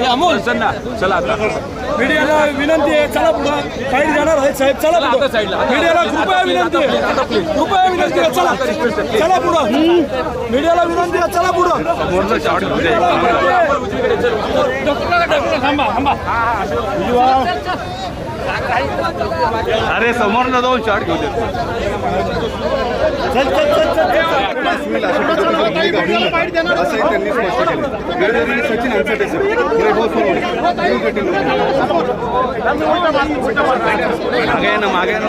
ना चला आता. मीडियाला विनंती आहे चला पुढं. साईड जाणार आहेत साहेब चला पुढं. साईडला. मीडियाला कृपया विनंती आहे. कृपया विनंती आहे. चला चला पुढं. मीडियाला विनंती आहे चला पुढं. घेऊ दे. अरे समोर ना जाऊन शॉट घेऊ दे होईल अशा पद्धतीची भूमिका होईल असंही त्यांनी स्पष्ट केलं Gadkari Sachin Anchate sir Vaibhav Sonawane news eighteen मागे आहे ना मागे आहे ना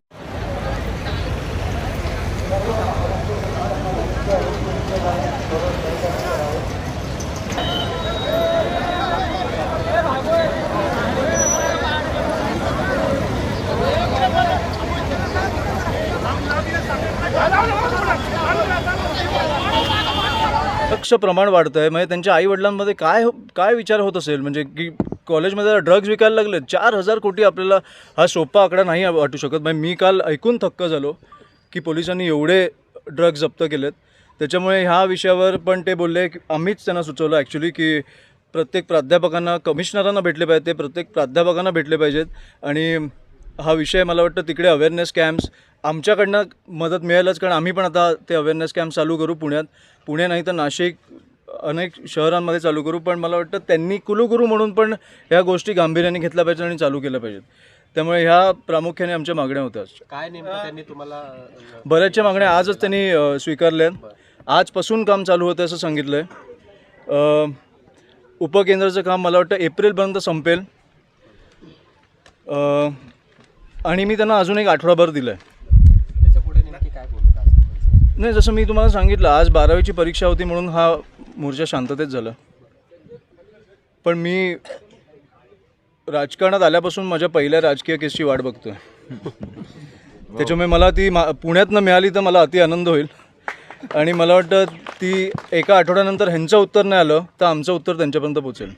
लक्ष प्रमाण वाढतं आहे म्हणजे त्यांच्या आईवडिलांमध्ये काय हो- काय विचार होत असेल? म्हणजे की कॉलेजमध्ये ड्रग्ज विकायला लागले चार हजार कोटी आपल्याला हा सोपा आकडा नाही वाटू शकत. म्हणजे मी काल ऐकून थक्क झालो की पोलिसांनी एवढे ड्रग्ज जप्त केलेत. त्याच्यामुळे ह्या विषयावर पण ते बोलले की आम्हीच त्यांना सुचवलं ॲक्च्युली की प्रत्येक प्राध्यापकांना कमिशनरांना भेटले पाहिजे ते प्रत्येक प्राध्यापकांना भेटले पाहिजेत. आणि हा विषय मला वाटतं तिकडे अवेअरनेस कॅम्प्स आमच्याकडनं मदत मिळेलच कारण आम्ही पण आता ते अवेअरनेस कॅम्प चालू करू पुण्यात. पुणे नाही तर नाशिक अनेक शहरांमध्ये चालू करू पण मला वाटतं त्यांनी कुलगुरू म्हणून पण ह्या गोष्टी गांभीर्याने घेतल्या पाहिजेत आणि चालू केल्या पाहिजेत. त्यामुळे ह्या प्रामुख्याने आमच्या मागण्या होत्या. काय नेमकं त्यांनी तुम्हाला बऱ्याचशा मागण्या आजच त्यांनी स्वीकारल्या आहेत आजपासून काम चालू होतं असं सांगितलं आहे उपकेंद्राचं काम मला वाटतं एप्रिलपर्यंत संपेल. आणि मी त्यांना अजून एक आठवडाभर दिलं आहे त्याच्या पुढे नेमकी काय भूमिका असेल? नाही जसं मी तुम्हाला सांगितलं आज बारावीची परीक्षा होती म्हणून हा मोर्चा शांततेत झाला. पण मी राजकारणात आल्यापासून माझ्या पहिल्या राजकीय केसची वाट बघतोय. त्याच्यामुळे मला ती मा पुण्यातनं मिळाली तर मला अति आनंद होईल. आणि मला वाटतं ती एका आठवड्यानंतर ह्यांचं उत्तर नाही आलं तर आमचं उत्तर त्यांच्यापर्यंत पोचेल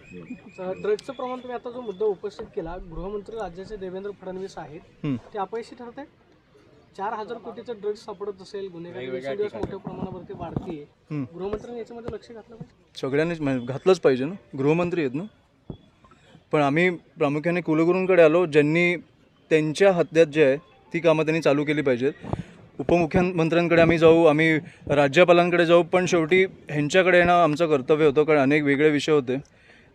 ड्रग्जचं प्रमाण तुम्ही आता जो मुद्दा उपस्थित केला गृहमंत्री राज्याचे देवेंद्र फडणवीस आहेत. ते अपयशी ठरत आहेत चार हजार कोटीचं ड्रग्ज सापडत असेल गुन्हेगारी दिवसेंदिवस मोठ्या प्रमाणावरती वाढतीये. गृहमंत्र्यांनी याच्यामध्ये लक्ष घातलं पाहिजे? सगळ्यांनीच म्हणजे घातलंच पाहिजे ना? गृहमंत्री आहेत ना? पण आम्ही प्रामुख्याने कुलगुरूंकडे आलो ज्यांनी त्यांच्या हद्यात जे आहे ती कामं त्यांनी चालू केली पाहिजेत. उपमुख्यमंत्र्यांकडे आम्ही जाऊ आम्ही राज्यपालांकडे जाऊ पण शेवटी ह्यांच्याकडे येणं आमचं कर्तव्य होतं कारण अनेक वेगळे विषय होते.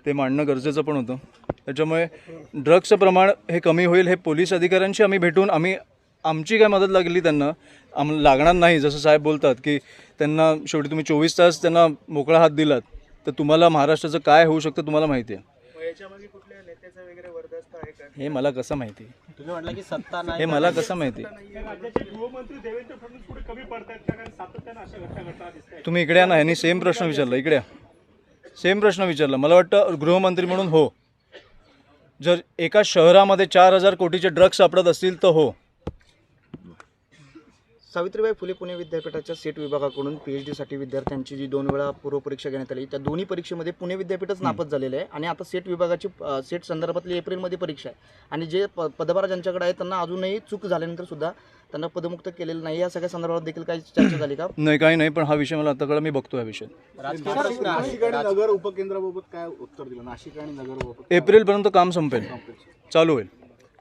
ते मांडणं गरजेचं पण होतं. त्याच्यामुळे ड्रग्सचं प्रमाण हे कमी होईल हे पोलीस अधिकाऱ्यांशी आम्ही भेटून आम्ही आमची काय मदत लागली त्यांना? आम लागणार नाही. जसं साहेब बोलतात की त्यांना शेवटी तुम्ही चोवीस तास त्यांना मोकळा हात दिलात तर तुम्हाला महाराष्ट्राचं काय होऊ शकतं तुम्हाला माहिती आहे. हे मला कसं माहिती तुम्ही म्हटलं की सत्ता नाही. हे मला कसं माहिती तुम्ही इकडे या ना ह्यांनी सेम प्रश्न विचारला इकडे या. सेम प्रश्न विचारला. मला वाटतं गृहमंत्री म्हणून हो. जर एका शहरामध्ये चार हजार कोटीचे ड्रग्ज सापडत असतील तर हो. सावित्रीबाई फुले पुणे विद्यापीठाच्या सेट विभागाकडून पी एच डीसाठी विद्यार्थ्यांची जी दोन वेळा पूर्वपरीक्षा घेण्यात आली त्या दोन्ही परीक्षेमध्ये पुणे विद्यापीठच नापास झालेलं आहे. आणि आता सेट विभागाची सेट संदर्भातली एप्रिलमध्ये परीक्षा आहे. आणि जे प पदभार ज्यांच्याकडे आहे त्यांना अजूनही चूक झाल्यानंतर सुद्धा त्यांना पदमुक्त केलेलं नाही. या सगळ्या संदर्भात देखील काही चर्चा झाली का? नाही काही नाही पण हा विषय मला आता कळला मी बघतो हा विषय. नाशिक आणि नगर उपकेंद्राबाबत काय उत्तर दिलं? नाशिक आणि नगर एप्रिलपर्यंत काम संपेल. चालू होईल.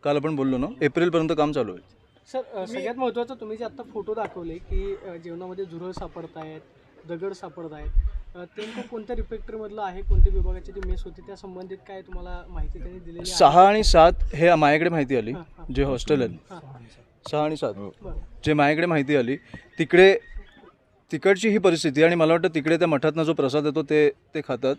काल आपण बोललो ना एप्रिलपर्यंत काम चालू होईल. सर सगळ्यात महत्त्वाचं तुम्ही जे आता फोटो दाखवले की जेवणामध्ये झुरळ सापडत आहेत दगड सापडत आहेत ते नेमकं कोणत्या रिफॅक्टरीमधलं आहे कोणत्या विभागाची ती मेस होती त्या संबंधित काय तुम्हाला माहिती त्यांनी दिलेली आहे? सहा आणि सात हे माझ्याकडे माहिती आली जे हॉस्टेल आहेत. हां. सहा आणि सात. बरं. जे माझ्याकडे माहिती आली तिकडे तिकडची ही परिस्थिती आणि मला वाटतं तिकडे त्या मठातनं जो प्रसाद येतो ते ते खातात.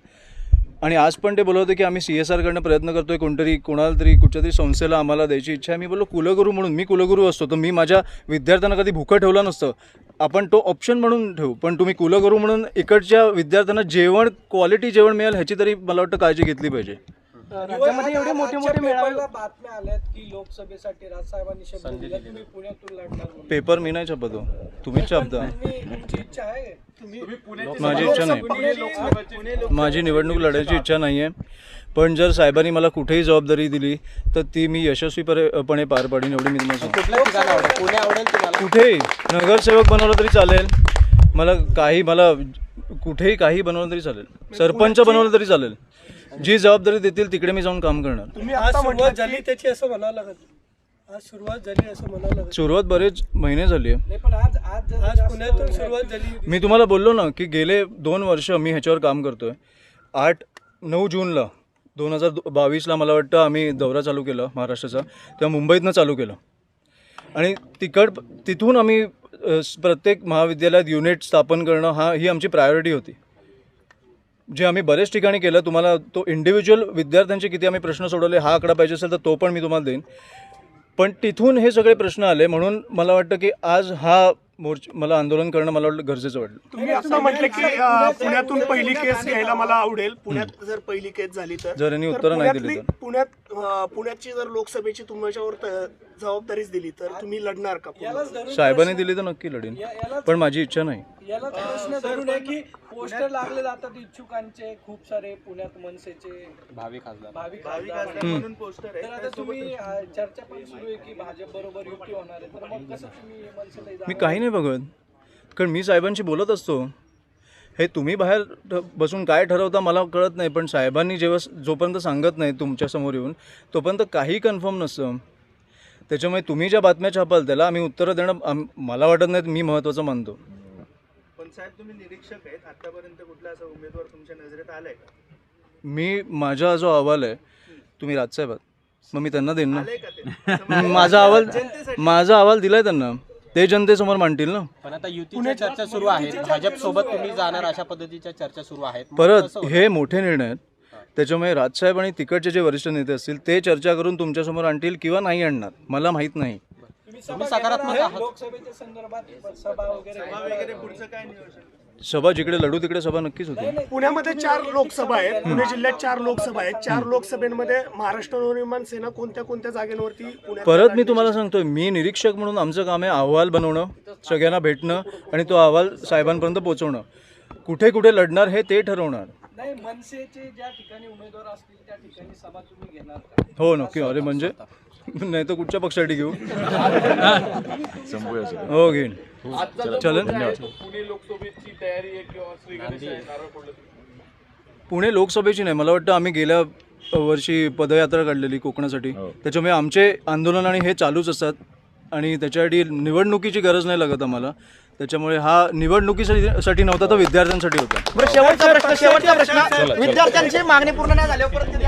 आणि आज पण ते बोलत होते की आम्ही सी एस आरकडनं प्रयत्न करतोय कोणतरी कोणाला तरी कुठच्या तरी संस्थेला आम्हाला द्यायची इच्छा आहे. मी बोललो कुलगुरू म्हणून मी कुलगुरू असतो तर मी माझ्या विद्यार्थ्यांना कधी भुकं ठेवलं नसतं. आपण तो ऑप्शन म्हणून ठेवू पण तुम्ही कुलगुरू म्हणून इकडच्या विद्यार्थ्यांना जेवण क्वालिटी जेवण मिळेल ह्याची तरी मला वाटतं काळजी घेतली पाहिजे. राज्यामध्ये एवढे मोठे मोठे मेळावे बातम्या आल्यात की लोकसभेसाठी राजसाहेबांनी. पेपर मी नाही छापतो तुम्हीच तुम्ही तुम्ही माझी इच्छा नाही. माझी निवडणूक लढायची इच्छा नाही आहे पण जर साहेबांनी मला कुठेही जबाबदारी दिली तर ती मी यशस्वीपणे पार पाडीन एवढी मी तुम्हाला? कुठेही. नगरसेवक बनवलं तरी चालेल. मला काही मला कुठेही काही बनवलं तरी चालेल. सरपंच बनवलं तरी चालेल. जी जबाबदारी देतील तिकडे मी जाऊन काम करणार. तुम्ही आता सुरुवात झाली त्याची असं म्हणावं लागत आज सुरुवात झाली असं म्हणावं लागत सुरुवात बरेच महिने झाली आहे. नाही पण आज आज आज पुण्यातून सुरुवात झाली. मी तुम्हाला बोललो ना की गेले दोन वर्ष मी ह्याच्यावर काम करतोय. आठ नऊ जूनला दोन हजार बावीसला मला वाटतं आम्ही दौरा चालू केला महाराष्ट्राचा. तेव्हा मुंबईतनं चालू केलं. आणि तिकड तिथून आम्ही प्रत्येक महाविद्यालयात युनिट स्थापन करणं हा ही आमची प्रायोरिटी होती. जे आम्ही बरेच ठिकाणी केलं तुम्हाला तो इंडिव्हिज्युअल विद्यार्थ्यांचे किती आम्ही प्रश्न सोडवले हा आकडा पाहिजे असेल तर तो पण मी तुम्हाला देईन. पण तिथून हे सगळे प्रश्न आले म्हणून मला वाटतं की आज हा मोर्च मला आंदोलन करणं मला वाटलं गरजेचं वाटलं. तुम्ही आता म्हटलं की अ, पुण्यातून पहिली केस घ्यायला मला आवडेल. पुण्यात जर पहिली केस झाली तर जर यांनी तर उत्तरं नाही दिली पुण्यातली- पुण्यात पुण्याची जर लोकसभेची तुमच्यावर जबाबदारीच दिली तर तुम्ही लढणार का पुण्यात? साहेबांनी दिली तर नक्की लढीन पण माझी इच्छा नाही. याला प्रश्न धरून आहे की पोस्टर लागले जातात इच्छुकांचे खूप सारे पुण्यात मनसेचे भावी खासदार. भावी खासदार तर आता तुम्ही अं, चर्चा पण सुरू आहे की भाजप बरोबर युती होणार आहे. तर मग कसं तुम्ही मनसेला मी काही नाही बघत. कारण मी साहेबांशी बोलत असतो. हे तुम्ही बाहेर बसून काय ठरवता मला कळत नाही पण साहेबांनी जेव्हा जोपर्यंत सांगत नाही तुमच्यासमोर येऊन तोपर्यंत काही कन्फर्म नसतं. त्याच्यामुळे तुम्ही ज्या बातम्या छापाल त्याला आम्ही उत्तरं देणं मला वाटत नाही मी महत्त्वाचं मानतो. पण साहेब तुम्ही निरीक्षक आहेत. आतापर्यंत कुठला असा उमेदवार तुमच्या नजरेत आलाय का? मी माझा जो अहवाल आहे तुम्ही राजसाहेब आहात. मग मी त्यांना देईन ना. माझा अहवाल माझा अहवाल दिलाय त्यांना. ते जनतेसमोर मांडतील ना. पण आता युतीच्या चर्चा सुरू आहेत. भाजप सोबत तुम्ही जाणार अशा पद्धतीच्या चर्चा सुरू आहेत. मग परत कसं? हे मोठे निर्णय आहेत. त्याच्यामुळे राजसाहेब आणि तिकडचे जे वरिष्ठ नेते असतील ते चर्चा करून तुमच्यासमोर आणतील किंवा नाही आणणार. मला माहीत नाही. तुम्ही सकारात्मक आहात. लोकसभेच्या संदर्भात सभा वगैरे पुढचं काय नियोजन? सभा जिकडे लढू तिकडे सभा नक्कीच होती. पुण्यामध्ये चार लोकसभा आहेत. पुणे जिल्ह्यात चार लोकसभा आहेत. चार लोकसभेमध्ये महाराष्ट्र नवनिर्माण सेना कोणत्या कोणत्या जागेवरती परत मी तुम्हाला सांगतोय मी निरीक्षक म्हणून आमचं काम आहे अहवाल बनवणं सगळ्यांना भेटणं आणि तो अहवाल साहेबांपर्यंत पोहोचवणं कुठे कुठे लढणार हे ते ठरवणार. नाही मनसेचे ज्या ठिकाणी उमेदवार असतील त्या ठिकाणी सभा तुम्ही घेणार का? हो नक्की. अरे म्हणजे? नाही तर कुठच्या पक्षासाठी घेऊ? हो घेईन. चलन? पुणे लोकसभेची नाही. मला वाटतं आम्ही गेल्या वर्षी पदयात्रा काढलेली कोकणासाठी. त्याच्यामुळे आमचे आंदोलन आणि हे चालूच असतात. आणि त्याच्यासाठी निवडणुकीची गरज नाही लागत आम्हाला. त्याच्यामुळे हा निवडणुकीसाठी साठी नव्हता तर विद्यार्थ्यांसाठी होता. बरं शेवटचा प्रश्न शेवटचा प्रश्न. विद्यार्थ्यांची मागणी पूर्ण नाही झाल्यावर परत कधी?